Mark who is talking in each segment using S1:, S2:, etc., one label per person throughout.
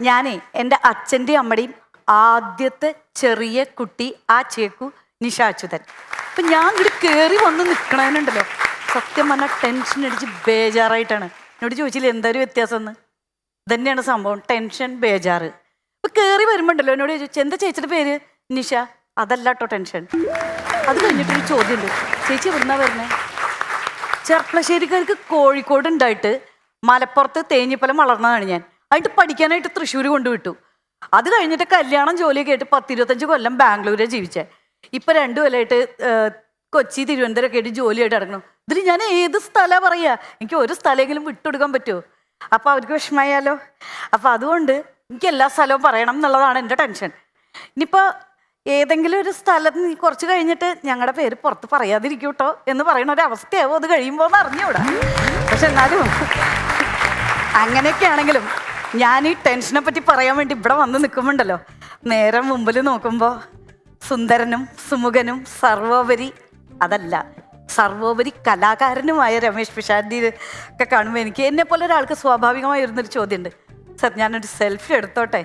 S1: ഞാനേ എന്റെ അച്ഛന്റെയും അമ്മയുടെയും ആദ്യത്തെ ചെറിയ കുട്ടി ആ ചേക്കു നിഷ അച്യുതൻ അപ്പൊ ഞാൻ ഇവിടെ കയറി വന്ന് നിൽക്കണേനുണ്ടല്ലോ സത്യം പറഞ്ഞാൽ ടെൻഷൻ അടിച്ച് ബേജാറായിട്ടാണ്. എന്നോട് ചോദിച്ചില്ല എന്തൊരു വ്യത്യാസം എന്ന് ഇതന്നെയാണ് സംഭവം. ടെൻഷൻ ബേജാറ്. ഇപ്പൊ കയറി വരുമ്പോണ്ടല്ലോ എന്നോട് ചോദിച്ചു എന്താ ചേച്ചിയുടെ പേര്? നിഷ അതല്ല കേട്ടോ ടെൻഷൻ. അത് കഴിഞ്ഞിട്ടൊരു ചോദ്യമുണ്ട്. ചേച്ചി എവിടുന്നാ വരുന്നേ? ചെർപ്പളശ്ശേരിക്കാർക്ക് കോഴിക്കോട് ഉണ്ടായിട്ട് മലപ്പുറത്ത് തേഞ്ഞിപ്പലം വളർന്നതാണ് ഞാൻ. അതിട്ട് പഠിക്കാനായിട്ട് തൃശ്ശൂർ കൊണ്ടുവിട്ടു. അത് കഴിഞ്ഞിട്ട് കല്യാണം ജോലിയൊക്കെ ആയിട്ട് പത്തിരുപത്തഞ്ച് കൊല്ലം ബാംഗ്ലൂരെ ജീവിച്ചേ. ഇപ്പൊ രണ്ടു കൊല്ലമായിട്ട് കൊച്ചി തിരുവനന്തപുരം കേട്ട് ജോലിയായിട്ട് ഇറങ്ങണം ഇതിൽ ഞാൻ ഏത് സ്ഥലമാണ് പറയാ? എനിക്ക് ഒരു സ്ഥലമെങ്കിലും വിട്ടുകൊടുക്കാൻ പറ്റുമോ അപ്പൊ അവർക്ക് വിഷമമായാലോ? അപ്പൊ അതുകൊണ്ട് എനിക്ക് എല്ലാ സ്ഥലവും പറയണം എന്നുള്ളതാണ് എന്റെ ടെൻഷൻ. ഇനിയിപ്പോ ഏതെങ്കിലും ഒരു സ്ഥലത്ത് നീ കുറച്ച് കഴിഞ്ഞിട്ട് ഞങ്ങളുടെ പേര് പുറത്ത് പറയാതിരിക്കും കേട്ടോ എന്ന് പറയുന്ന ഒരു അവസ്ഥയാവും. അത് കഴിയുമ്പോൾ എന്ന് അറിഞ്ഞൂടാ. പക്ഷെ എന്നാലും അങ്ങനെയൊക്കെ ആണെങ്കിലും ഞാൻ ഈ ടെൻഷനെ പറ്റി പറയാൻ വേണ്ടി ഇവിടെ വന്ന് നിൽക്കുമ്പോണ്ടല്ലോ നേരെ മുമ്പിൽ നോക്കുമ്പോ സുന്ദരനും സുമുഖനും സർവോപരി അതല്ല സർവോപരി കലാകാരനുമായ രമേശ് പിഷാന്തി ഒക്കെ കാണുമ്പോൾ എനിക്ക് എന്നെ പോലെ ഒരാൾക്ക് സ്വാഭാവികമായി വരുന്നൊരു ചോദ്യമുണ്ട് സർ ഞാനൊരു സെൽഫി എടുത്തോട്ടെ?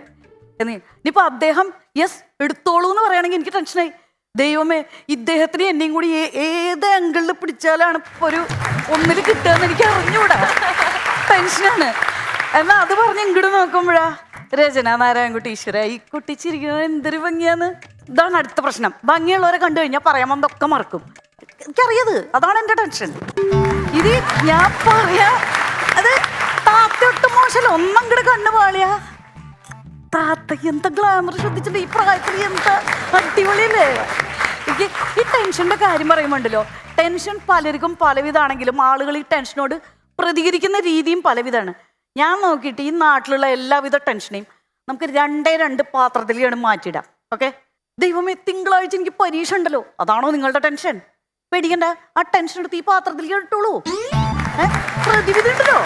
S1: എന്ന്. ഇനിയിപ്പോൾ അദ്ദേഹം യെസ് എടുത്തോളൂ എന്ന് പറയുകയാണെങ്കിൽ എനിക്ക് ടെൻഷനായി ദൈവമേ ഇദ്ദേഹത്തിന് എന്നെയും കൂടി ഏത് ആംഗിളിൽ പിടിച്ചാലാണ് ഒരു ഒന്നിൽ കിട്ടുക എന്ന് എനിക്ക് അറിഞ്ഞുകൂടാ ടെൻഷനാണ് എന്നാ അത് പറഞ്ഞ് ഇങ്ങോട്ട് നോക്കുമ്പോഴാ രചന നാരായണൻകുട്ടി ഈശ്വര ഈ കുട്ടി ചിരിക്കുന്നത് എന്തൊരു ഭംഗിയാന്ന്. ഇതാണ് അടുത്ത പ്രശ്നം. ഭംഗിയുള്ളവരെ കണ്ടു കഴിഞ്ഞാൽ പറയാൻ എന്തൊക്കെ മറക്കും. എനിക്കറിയത് അതാണ് എന്റെ ടെൻഷൻ. ഇത് ഞാൻ പറയാ അത് താത്തൊട്ട് മോശം ഒന്നങ്ങട് കണ്ണു പാളിയാ താത്ത എന്താ ഗ്ലാമർ ശ്രദ്ധിച്ചിട്ട് ഈ പ്രായത്തിൽ എന്താ അടിപൊളിയല്ലേ. ഈ ടെൻഷന്റെ കാര്യം പറയുമ്പോണ്ടല്ലോ ടെൻഷൻ പലർക്കും പലവിധാണെങ്കിലും ആളുകൾ ഈ ടെൻഷനോട് പ്രതികരിക്കുന്ന രീതിയും പലവിധാണ്. ഞാൻ നോക്കിയിട്ട് ഈ നാട്ടിലുള്ള എല്ലാവിധ ടെൻഷനെയും നമുക്ക് രണ്ടേ രണ്ട് പാത്രത്തിലാണ് മാറ്റിയിടാം. ഓക്കെ ദൈവമേ തിങ്കളാഴ്ച എനിക്ക് പരീക്ഷ ഉണ്ടല്ലോ അതാണോ നിങ്ങളുടെ ടെൻഷൻ പേടിക്കണ്ട. ആ ടെൻഷൻ എടുത്ത് ഈ പാത്രത്തിലേക്ക് ഇട്ടോളൂ. പ്രതിവിധി ഉണ്ടല്ലോ.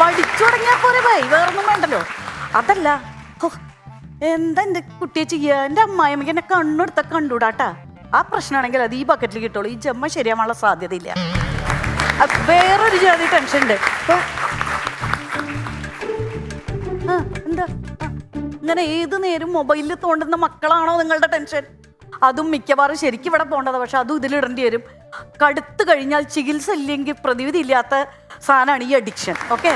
S1: പഠിച്ചു തുടങ്ങിയാൽ പോരെ ഭൈ വേറൊന്നും വേണ്ടല്ലോ. അതല്ല. എന്താ എന്റെ കുട്ടിയെ ചെയ്യുക എന്റെ അമ്മായിമ്മക്ക് എന്നെ കണ്ണെടുത്ത കണ്ടൂടാട്ടാ ആ പ്രശ്നമാണെങ്കിൽ അത് ഈ ബക്കറ്റിൽ കിട്ടുള്ളൂ ഈ ജമ്മ ശരിയാവാനുള്ള സാധ്യതയില്ല. വേറൊരു ജാതി ടെൻഷൻ ഉണ്ട്. ഇപ്പൊ എന്താ ഇങ്ങനെ ഏത് നേരം മൊബൈലിൽ തോണ്ടുന്ന മക്കളാണോ നിങ്ങളുടെ ടെൻഷൻ അതും മിക്കവാറും ശരിക്കും ഇവിടെ പോകേണ്ടത് പക്ഷെ അതും ഇതിലിടേണ്ടി വരും. കടുത്തു കഴിഞ്ഞാൽ ചികിത്സ ഇല്ലെങ്കിൽ പ്രതിവിധി ഇല്ലാത്ത സാധനമാണ് ഈ അഡിക്ഷൻ ഓക്കെ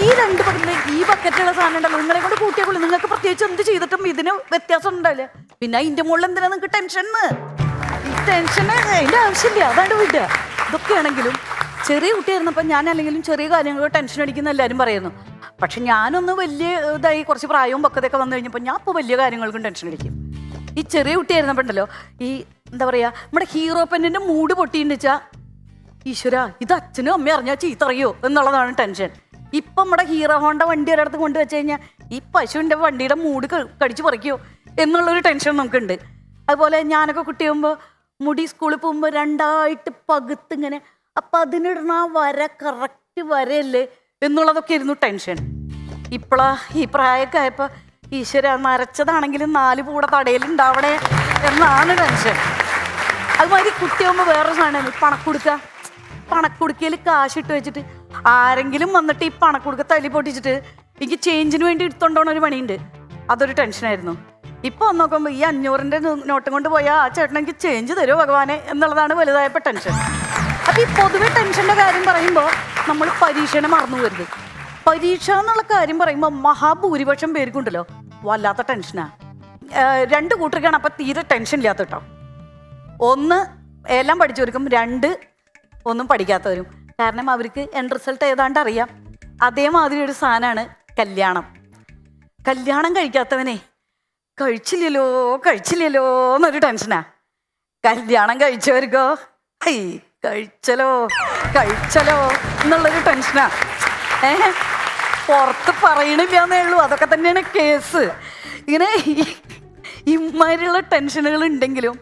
S1: ഈ രണ്ട് പക്കത്തിൽ ഈ ബക്കറ്റുള്ള സാധനം ഉണ്ടല്ലോ നിങ്ങളെ കൊണ്ട് കൂട്ടിയാക്കുള്ളൂ നിങ്ങൾക്ക് പ്രത്യേകിച്ച് എന്ത് ചെയ്തിട്ടും ഇതിന് വ്യത്യാസം ഉണ്ടാവില്ല. പിന്നെ അതിന്റെ മുകളിൽ എന്തിനാ നിങ്ങൾക്ക് ടെൻഷൻ ഈ ടെൻഷന് അതിന്റെ ആവശ്യമില്ല അതാണ് വിടുക. ഇതൊക്കെയാണെങ്കിലും ചെറിയ കുട്ടിയായിരുന്നപ്പോൾ ഞാൻ അല്ലെങ്കിലും ചെറിയ കാര്യങ്ങൾ ടെൻഷൻ അടിക്കുന്ന എല്ലാവരും പറയുന്നു. പക്ഷെ ഞാനൊന്ന് വലിയ ഇതായി കുറച്ച് പ്രായവും പക്വതയൊക്കെ വന്നു കഴിഞ്ഞപ്പോൾ ഞാൻ ഇപ്പോൾ വലിയ കാര്യങ്ങൾക്കും ടെൻഷൻ അടിക്കും. ഈ ചെറിയ കുട്ടിയായിരുന്നപ്പോൾ ഉണ്ടല്ലോ ഈ എന്താ പറയുക നമ്മുടെ ഹീറോ പെണ്ണിന്റെ മൂഡ് പൊട്ടിയെന്ന് വെച്ചാൽ ഈശ്വര ഇത് അച്ഛനും അമ്മയും അറിഞ്ഞാൽ ചീത്ത അറിയോ എന്നുള്ളതാണ് ടെൻഷൻ. ഇപ്പം നമ്മുടെ ഹീറോ ഹോണ്ട വണ്ടി ഒരിടത്ത് കൊണ്ടുവച്ച് കഴിഞ്ഞാൽ ഈ പശുവിന്റെ വണ്ടിയുടെ മൂഡ് കടിച്ചു പറിക്കുമോ എന്നുള്ളൊരു ടെൻഷൻ നമുക്കുണ്ട്. അതുപോലെ ഞാനൊക്കെ കുട്ടിയാകുമ്പോൾ മുടി സ്കൂളിൽ പോകുമ്പോൾ രണ്ടായിട്ട് പകുത്ത് ഇങ്ങനെ അപ്പം അതിനിടണ ആ വര കറക്റ്റ് വരയല്ലേ? എന്നുള്ളതൊക്കെ ആയിരുന്നു ടെൻഷൻ. ഇപ്പോഴാ ഈ പ്രായമൊക്കെ ആയപ്പോൾ ഈശ്വര നരച്ചതാണെങ്കിലും നാല് കൂടെ തടയിലുണ്ടാവണേ എന്നാണ് ടെൻഷൻ. അതുമാതിരി കുട്ടിയാകുമ്പോൾ വേറൊരു സാധനമാണ് പണക്കൊടുക്ക. പണക്കുടുക്കയിൽ കാശിട്ട് വെച്ചിട്ട് ആരെങ്കിലും വന്നിട്ട് ഈ പണക്കൊടുക്ക തല്ലി പൊട്ടിച്ചിട്ട് എനിക്ക് ചേഞ്ചിന് വേണ്ടി എടുത്തോണ്ടോണ ഒരു പണിയുണ്ട്. അതൊരു ടെൻഷനായിരുന്നു ഇപ്പൊ വന്ന് നോക്കുമ്പോൾ ഈ അഞ്ഞൂറിന്റെ നോട്ടം കൊണ്ട് പോയാൽ ആ ചേട്ടൻ എനിക്ക് ചേഞ്ച് തരുമോ ഭഗവാനെ എന്നുള്ളതാണ് വലുതായപ്പോൾ ടെൻഷൻ. അപ്പൊ ഈ പൊതുവെ ടെൻഷന്റെ കാര്യം പറയുമ്പോൾ നമ്മൾ പരീക്ഷനെ മറന്നു വരുത് പരീക്ഷ എന്നുള്ള കാര്യം പറയുമ്പോൾ മഹാഭൂരിപക്ഷം പേർക്കുണ്ടല്ലോ. വല്ലാത്ത ടെൻഷനാ രണ്ട് കൂട്ടർക്കാണ് അപ്പൊ തീരെ ടെൻഷൻ ഇല്ലാത്ത കേട്ടോ ഒന്ന് എല്ലാം പഠിച്ചവർക്കും രണ്ട് ഒന്നും പഠിക്കാത്തവരും. കാരണം അവർക്ക് എൻഡ് റിസൾട്ട് ഏതാണ്ട് അറിയാം. അതേമാതിരി ഒരു സാധനമാണ് കല്യാണം. കല്യാണം കഴിക്കാത്തവനെ കഴിച്ചില്ലല്ലോ കഴിച്ചില്ലല്ലോ എന്നൊരു ടെൻഷനാ കല്യാണം കഴിച്ചവർക്കോ ഐ കഴിച്ചലോ കഴിച്ചലോ. എന്നുള്ളൊരു ടെൻഷനാണ് ഏ പുറത്ത് പറയണില്ല എന്നേ ഉള്ളൂ. അതൊക്കെ തന്നെയാണ് കേസ്. ഇങ്ങനെ ഇമാതിരിയുള്ള ടെൻഷനുകൾ ഉണ്ടെങ്കിലും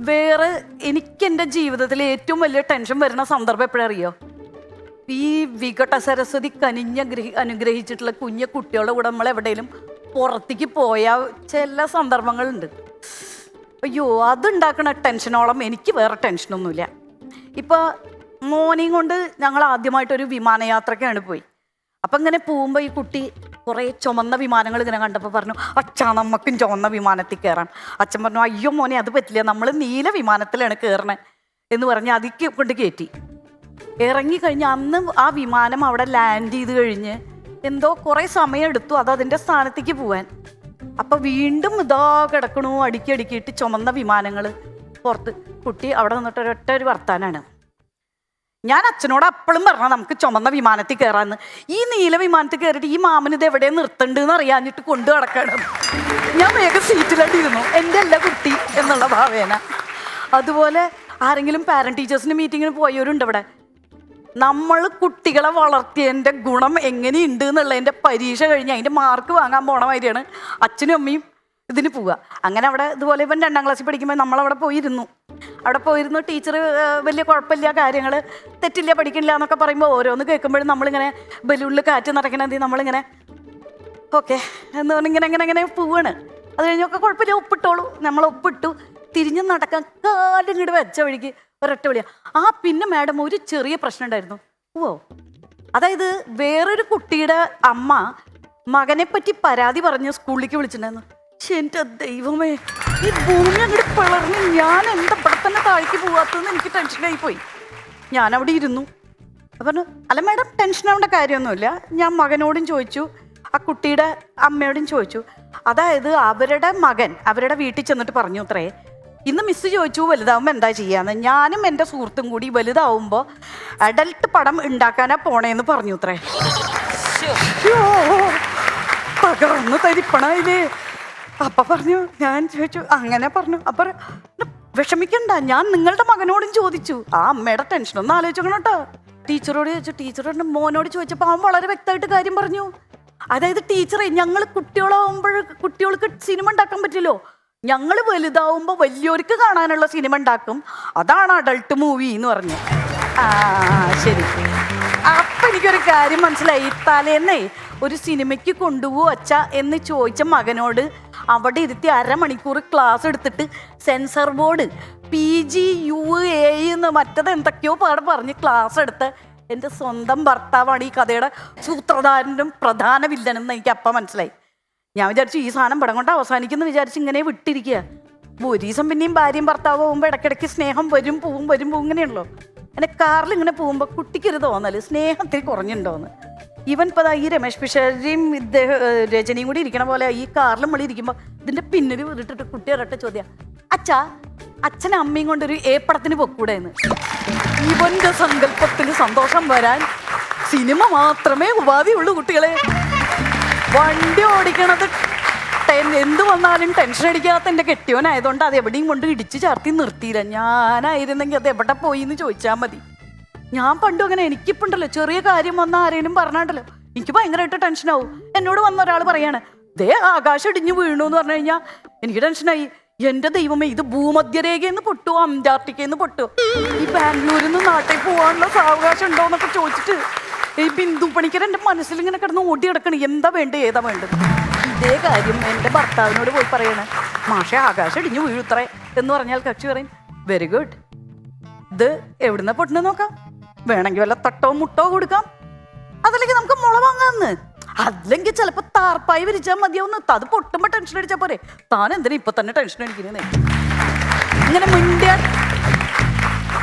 S1: വേറെ എനിക്ക് എന്റെ ജീവിതത്തിൽ ഏറ്റവും വലിയ ടെൻഷൻ വരുന്ന സന്ദർഭം എപ്പോഴറിയോ ഈ വികട സരസ്വതി കനിഞ്ഞ ഗ്രഹി അനുഗ്രഹിച്ചിട്ടുള്ള കുഞ്ഞ കുട്ടികളുടെ കൂടെ നമ്മൾ എവിടെയെങ്കിലും പുറത്തേക്ക് പോയ ചില സന്ദർഭങ്ങളുണ്ട്. അയ്യോ അതുണ്ടാക്കണ ടെൻഷനോളം എനിക്ക് വേറെ ടെൻഷനൊന്നുമില്ല. ഇപ്പോൾ മോനെയും കൊണ്ട് ഞങ്ങൾ ആദ്യമായിട്ടൊരു വിമാനയാത്രയ്ക്കാണ് പോയി. അപ്പം ഇങ്ങനെ പോകുമ്പോൾ ഈ കുട്ടി കുറേ ചുമന്ന വിമാനങ്ങൾ ഇങ്ങനെ കണ്ടപ്പോൾ പറഞ്ഞു അച്ഛാ നമുക്കും ചുമന്ന വിമാനത്തിൽ കയറാം. അച്ഛൻ പറഞ്ഞു അയ്യോ മോനെ അത് പറ്റില്ല നമ്മൾ നീല വിമാനത്തിലാണ് കയറണേ എന്ന് പറഞ്ഞ് അതിക്ക് കൊണ്ട് കയറ്റി ഇറങ്ങിക്കഴിഞ്ഞ് അന്ന് ആ വിമാനം അവിടെ ലാൻഡ് ചെയ്ത് കഴിഞ്ഞ് എന്തോ കുറേ സമയം എടുത്തു അത് അതിന്റെ സ്ഥാനത്തേക്ക് പോവാൻ. അപ്പൊ വീണ്ടും ഇതാ കിടക്കണു അടുക്കി അടുക്കിയിട്ട് ചുമന്ന വിമാനങ്ങൾ പുറത്ത്. കുട്ടി അവിടെ നിന്നിട്ട് ഒരൊറ്റ ഒരു വർത്താനാണ്. ഞാൻ അച്ഛനോട് അപ്പോഴും പറഞ്ഞ നമുക്ക് ചുമന്ന വിമാനത്തിൽ കയറാന്ന് ഈ നീല വിമാനത്തിൽ കയറിയിട്ട് ഈ മാമൻ ഇത് എവിടെ നിർത്തണ്ടെന്ന് അറിയാഞ്ഞിട്ട് കൊണ്ടു നടക്കണം. ഞാൻ വേഗം സീറ്റിലായിട്ടിരുന്നു എന്റെ അല്ല കുട്ടി എന്നുള്ള ഭാവേന. അതുപോലെ ആരെങ്കിലും പാരന്റ് ടീച്ചേഴ്സിന് മീറ്റിങ്ങിന് പോയവരുണ്ട് ഇവിടെ. നമ്മൾ കുട്ടികളെ വളർത്തിയതിന്റെ ഗുണം എങ്ങനെയുണ്ട് എന്നുള്ളതിന്റെ പരീക്ഷ കഴിഞ്ഞ് അതിന്റെ മാർക്ക് വാങ്ങാൻ പോണ മാതിരിയാണ് അച്ഛനും അമ്മയും ഇതിന് പോവുക. അങ്ങനെ അവിടെ ഇതുപോലെ ഇവൻ രണ്ടാം ക്ലാസ്സിൽ പഠിക്കുമ്പോൾ നമ്മളവിടെ പോയിരുന്നു. അവിടെ പോയിരുന്നു. ടീച്ചർ വലിയ കുഴപ്പമില്ല കാര്യങ്ങൾ തെറ്റില്ല പഠിക്കണില്ല എന്നൊക്കെ പറയുമ്പോൾ ഓരോന്ന് കേൾക്കുമ്പോഴും നമ്മളിങ്ങനെ ബലൂണിൽ കാറ്റ് നടക്കണത് നമ്മളിങ്ങനെ ഓക്കെ എന്ന് പറഞ്ഞ് ഇങ്ങനെ ഇങ്ങനെ ഇങ്ങനെ പോവാണ്. അത് കഴിഞ്ഞൊക്കെ കുഴപ്പമില്ല ഒപ്പിട്ടോളൂ നമ്മൾ ഒപ്പിട്ടു തിരിഞ്ഞ് നടക്കാൻ കാലും ഇങ്ങോട്ട് വെച്ച വഴിക്ക് ഒരൊറ്റ വിളിയാ. ആ പിന്നെ മാഡം ഒരു ചെറിയ പ്രശ്നം ഉണ്ടായിരുന്നു. ഓ അതായത് വേറൊരു കുട്ടിയുടെ അമ്മ മകനെ പറ്റി പരാതി പറഞ്ഞ് സ്കൂളിലേക്ക് വിളിച്ചിട്ടുണ്ടായിരുന്നു. ദൈവമേ. ഈ ഭൂമി അങ്ങോട്ട് പിളർന്ന് ഞാൻ എന്താ തന്നെ താഴേക്ക് പോവാത്തതെന്ന് എനിക്ക് ടെൻഷനായി പോയി. ഞാൻ അവിടെ ഇരുന്നു. അപ്പൊ പറഞ്ഞു അല്ല മാഡം ടെൻഷൻ ആവേണ്ട കാര്യമൊന്നുമില്ല. ഞാൻ മകനോടും ചോദിച്ചു. ആ കുട്ടിയുടെ അമ്മയോടും ചോദിച്ചു. അതായത് അവരുടെ മകൻ അവരുടെ വീട്ടിൽ ചെന്നിട്ട് പറഞ്ഞു അത്രേ ഇന്ന് മിസ് ചോദിച്ചു വലുതാവുമ്പോൾ എന്താ ചെയ്യാന്ന്? ഞാനും എന്റെ സുഹൃത്തും കൂടി വലുതാവുമ്പോൾ അഡൽട്ട് പടം ഉണ്ടാക്കാനാ പോണേന്ന് പറഞ്ഞു അത്രേ അയ്യോ, തരിപ്പണ ഇത്. അപ്പൊ പറഞ്ഞു ഞാൻ ചോദിച്ചു അങ്ങനെ പറഞ്ഞു. അപ്പൊ വിഷമിക്കണ്ട ഞാൻ നിങ്ങളുടെ മകനോടും ചോദിച്ചു. ആ അമ്മയുടെ ടെൻഷൻ ഒന്ന് ആലോചിക്കണം കേട്ടോ. ടീച്ചറോട് ചോദിച്ചു ടീച്ചറോട് മോനോട് ചോദിച്ചപ്പോൾ അവൻ വളരെ വ്യക്തമായിട്ട് കാര്യം പറഞ്ഞു. അതായത് ടീച്ചറെ ഞങ്ങൾ കുട്ടികളാവുമ്പോൾ കുട്ടികൾക്ക് സിനിമ ഉണ്ടാക്കാൻ പറ്റില്ലോ. ഞങ്ങൾ വലുതാവുമ്പോൾ വലിയവർക്ക് കാണാനുള്ള സിനിമ ഉണ്ടാക്കും. അതാണ് അഡൾട്ട് മൂവി എന്ന് പറഞ്ഞു. ആ ശരി. അപ്പൊ എനിക്കൊരു കാര്യം മനസ്സിലായി. തലേന്നേ ഒരു സിനിമയ്ക്ക് കൊണ്ടുപോവച്ച എന്ന് ചോദിച്ച മകനോട് അവിടെ ഇരുത്തി അരമണിക്കൂർ ക്ലാസ് എടുത്തിട്ട് censor board P G U A എന്ന് മറ്റത് എന്തൊക്കെയോ പാടെ പറഞ്ഞ് ക്ലാസ് എടുത്ത് എന്റെ സ്വന്തം ഭർത്താവാണ് ഈ കഥയുടെ സൂത്രധാരനും പ്രധാന വില്ലനും എന്ന് എനിക്ക് അപ്പം മനസ്സിലായി. ഞാൻ വിചാരിച്ചു ഈ സാധനം പടം കൊണ്ട് അവസാനിക്കുന്നു വിചാരിച്ചു ഇങ്ങനെ വിട്ടിരിക്കുക. ഒരു ദിവസം പിന്നെയും ഭാര്യയും ഭർത്താവ് പോകുമ്പോൾ ഇടയ്ക്കിടയ്ക്ക് സ്നേഹം വരും പോവും വരും പോവും ഇങ്ങനെയുള്ളൂ എന്നെ കാറിൽ ഇങ്ങനെ പോകുമ്പോൾ കുട്ടിക്കൊരു തോന്നൽ സ്നേഹത്തിൽ കുറഞ്ഞുണ്ടോന്ന്. ഇവൻ ഇപ്പോൾ ഈ രമേശ് പിഷാരിയും ഇദ്ദേഹം രചനയും കൂടി ഇരിക്കണ പോലെ ഈ കാറിലും വെളി ഇരിക്കുമ്പോൾ ഇതിന്റെ പിന്നിൽ വീട്ടിട്ട് കുട്ടി ഇറട്ട ചോദ്യം. അച്ഛാ അച്ഛനും അമ്മയും കൊണ്ടൊരു ഏപ്പടത്തിന് പൊക്കൂടെ എന്ന് ഇവന്റെ സങ്കല്പത്തിന് സന്തോഷം വരാൻ സിനിമ മാത്രമേ ഉപാധിയുള്ളൂ കുട്ടികളെ. വണ്ടി ഓടിക്കണത് എന്ത് വന്നാലും ടെൻഷൻ അടിക്കാത്ത എന്റെ കെട്ടിയോനായതുകൊണ്ട് അത് എവിടെയും കൊണ്ട് ഇടിച്ച് ചാർത്തി നിർത്തിയില്ല. ഞാനായിരുന്നെങ്കിൽ അത് എവിടെ പോയി എന്ന് ചോദിച്ചാൽ മതി. ഞാൻ പണ്ടും അങ്ങനെ എനിക്കിപ്പുണ്ടല്ലോ. ചെറിയ കാര്യം വന്ന ആരെങ്കിലും പറഞ്ഞാണ്ടല്ലോ. എനിക്ക് ഭയങ്കരമായിട്ട് ടെൻഷനാവും എന്നോട് വന്ന ഒരാൾ പറയാണ് ദേ ആകാശം ഇടിഞ്ഞു വീണു എന്ന് പറഞ്ഞു കഴിഞ്ഞാൽ എനിക്ക് ടെൻഷനായി എന്റെ ദൈവമേ ഇത് ഭൂമധ്യരേഖയിൽ നിന്ന് പൊട്ടുവോ അന്റാർട്ടിക്കയിൽ നിന്ന് പൊട്ടുവോ ഈ ബാംഗ്ലൂരിൽ നിന്ന് നാട്ടിൽ പോകാനുള്ള സാവകാശം ഉണ്ടോ എന്നൊക്കെ ചോദിച്ചിട്ട് ഈ ബിന്ദു പണിക്കർ എന്റെ മനസ്സിൽ ഇങ്ങനെ കിടന്ന് ഓടി കിടക്കണം എന്താ വേണ്ടത് ഏതാ വേണ്ടത്? ഇതേ കാര്യം എന്റെ ഭർത്താവിനോട് പോയി പറയണേ മാഷെ ആകാശം ഇടിഞ്ഞു വീഴുത്രേ എന്ന് പറഞ്ഞാൽ കക്ഷി പറയും വെരി ഗുഡ് ഇത് എവിടുന്ന പൊട്ടുന്ന നോക്കാം. വേണമെങ്കിൽ വല്ല തട്ടോ മുട്ടോ കൊടുക്കാം. അതല്ലെങ്കിൽ നമുക്ക് മുള വാങ്ങാന്ന്. അല്ലെങ്കിൽ ചിലപ്പോ താർപ്പായി വിരിച്ചാൽ മതിയാവുന്ന. അത് പൊട്ടുമ്പോ ടെൻഷൻ അടിച്ചാ പോരെ. താൻ എന്തിനാ ഇപ്പൊ തന്നെ ടെൻഷൻ അടിക്കുന്നേ? ഇങ്ങനെ മിണ്ടിയ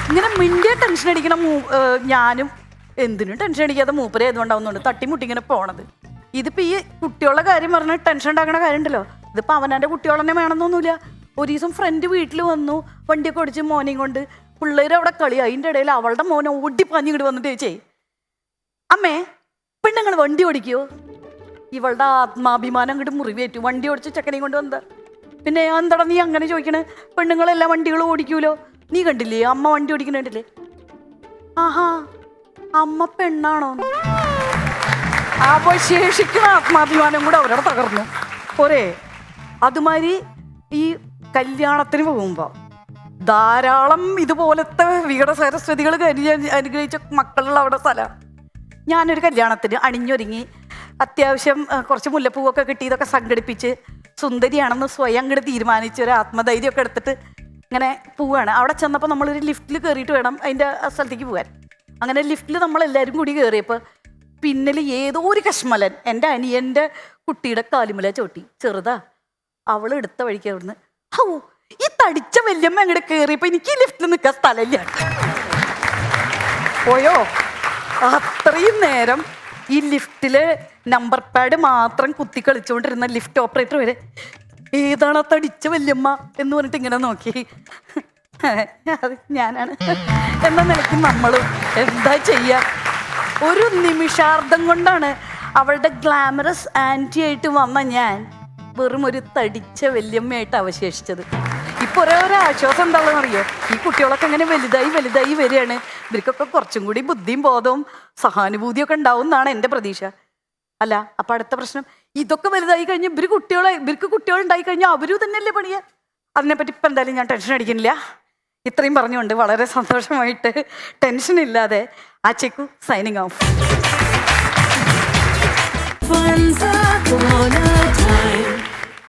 S1: ഇങ്ങനെ മിണ്ടിയ ടെൻഷൻ അടിക്കണം മൂ- ഞാനും എന്തിനും ടെൻഷൻ അടിക്കാതെ മൂപ്പര് ഏതുകൊണ്ടാവുന്നുണ്ട് തട്ടിമുട്ടി ഇങ്ങനെ പോണത്. ഇതിപ്പോ ഈ കുട്ടികളുടെ കാര്യം പറഞ്ഞാൽ ടെൻഷൻ ഉണ്ടാക്കണ കാര്യം ഉണ്ടല്ലോ ഇതിപ്പോ അവനെ കുട്ടികളെന്നെ വേണമെന്നൊന്നുമില്ല. ഒരു ദിവസം ഫ്രണ്ട് വീട്ടിൽ വന്നു. വണ്ടിയൊക്കെ ഓടിച്ച് മോനെയും കൊണ്ട് പിള്ളേർ അവിടെ കളി അതിന്റെ ഇടയിൽ അവളുടെ മോനെ ഓടി പാഞ്ഞിങ്ങോട്ട് വന്നിട്ട് ചോദിച്ചേ അമ്മേ പെണ്ണുങ്ങൾ വണ്ടി ഓടിക്കോ? ഇവളുടെ ആത്മാഭിമാനം അങ്ങോട്ട് മുറിവേറ്റു. വണ്ടി ഓടിച്ച് ചെക്കനെയും കൊണ്ട് വന്നത് പിന്നെ എന്താടാ നീ അങ്ങനെ ചോദിക്കണേ? പെണ്ണുങ്ങളെല്ലാം വണ്ടികളും ഓടിക്കൂലോ? നീ കണ്ടില്ലേ? അമ്മ വണ്ടി ഓടിക്കണ കണ്ടില്ലേ? ആഹാ അമ്മ പെണ്ണാണോ? അവശേഷിക്കുന്ന ആത്മാഭിമാനം കൂടെ അവരോട് തകർന്നു. പോരേ അതുമാതിരി ഈ കല്യാണത്തിന് പോകുമ്പോൾ ധാരാളം ഇതുപോലത്തെ വീട സരസ്വതികൾ അനുഗ്രഹിച്ച മക്കളുള്ള അവിടെ സ്ഥലം. ഞാനൊരു കല്യാണത്തിന് അണിഞ്ഞൊരുങ്ങി. അത്യാവശ്യം കുറച്ച് മുല്ലപ്പൂവൊക്കെ കിട്ടി ഇതൊക്കെ സംഘടിപ്പിച്ച് സുന്ദരിയാണെന്ന് സ്വയം അങ്ങോട്ട് തീരുമാനിച്ച് ഒരു ആത്മധൈര്യമൊക്കെ എടുത്തിട്ട് ഇങ്ങനെ പോവുകയാണ് അവിടെ ചെന്നപ്പോൾ നമ്മളൊരു ലിഫ്റ്റിൽ കയറിയിട്ട് വേണം അതിന്റെ സ്ഥലത്തേക്ക് പോകാൻ. അങ്ങനെ ലിഫ്റ്റിൽ നമ്മളെല്ലാവരും കൂടി കയറിയപ്പോൾ പിന്നിൽ ഏതോ ഒരു കശ്മലൻ എന്റെ അനിയന്റെ കുട്ടിയുടെ കാലുമല ചോട്ടി. ചെറുതാ. അവൾ എടുത്ത വഴിക്ക് അവിടുന്ന് ഹൗ! തടിച്ച വല്യമ്മ അങ്ങോട്ട് കയറിയപ്പോ എനിക്ക് ലിഫ്റ്റിൽ നിൽക്കാൻ സ്ഥലമില്ല. പോയോ? അത്രയും നേരം ഈ ലിഫ്റ്റിൽ നമ്പർ പാഡ് മാത്രം കുത്തി കളിച്ചുകൊണ്ടിരുന്ന ലിഫ്റ്റ് ഓപ്പറേറ്റർ വരെ ഏതാണ് ആ തടിച്ച വല്യമ്മ? എന്ന് പറഞ്ഞിട്ട് ഇങ്ങനെ നോക്കി. ഞാനാണ്. എന്ന നിലയ്ക്ക് നമ്മളും എന്താ ചെയ്യാ? ഒരു നിമിഷാർദ്ധം കൊണ്ടാണ് അവളുടെ ഗ്ലാമറസ് ആന്റി ആയിട്ട് വന്ന ഞാൻ വെറും ഒരു തടിച്ച വല്യമ്മയായിട്ട് അവശേഷിച്ചത്. ഇപ്പൊ ഒരേ ആശ്വാസം എന്താണെന്ന് അറിയോ? ഈ കുട്ടികളൊക്കെ ഇങ്ങനെ വലുതായി വലുതായി വരികയാണ്. ഇവർക്കൊക്കെ കുറച്ചും കൂടി ബുദ്ധിയും ബോധവും സഹാനുഭൂതിയൊക്കെ ഉണ്ടാവും എന്നാണ് എന്റെ പ്രതീക്ഷ. അല്ല അപ്പൊ അടുത്ത പ്രശ്നം. ഇതൊക്കെ വലുതായി കഴിഞ്ഞ് ഇവർ കുട്ടികളെ ഇവർക്ക് കുട്ടികൾ ഉണ്ടായി കഴിഞ്ഞാൽ അവരും തന്നെയല്ലേ പണിയ അതിനെപ്പറ്റി ഇപ്പം എന്തായാലും ഞാൻ ടെൻഷൻ അടിക്കുന്നില്ല. ഇത്രയും പറഞ്ഞുകൊണ്ട് വളരെ സന്തോഷമായിട്ട് ടെൻഷൻ ഇല്ലാതെ ആ ചെക്കു സൈനിങ് ഓഫ്
S2: time.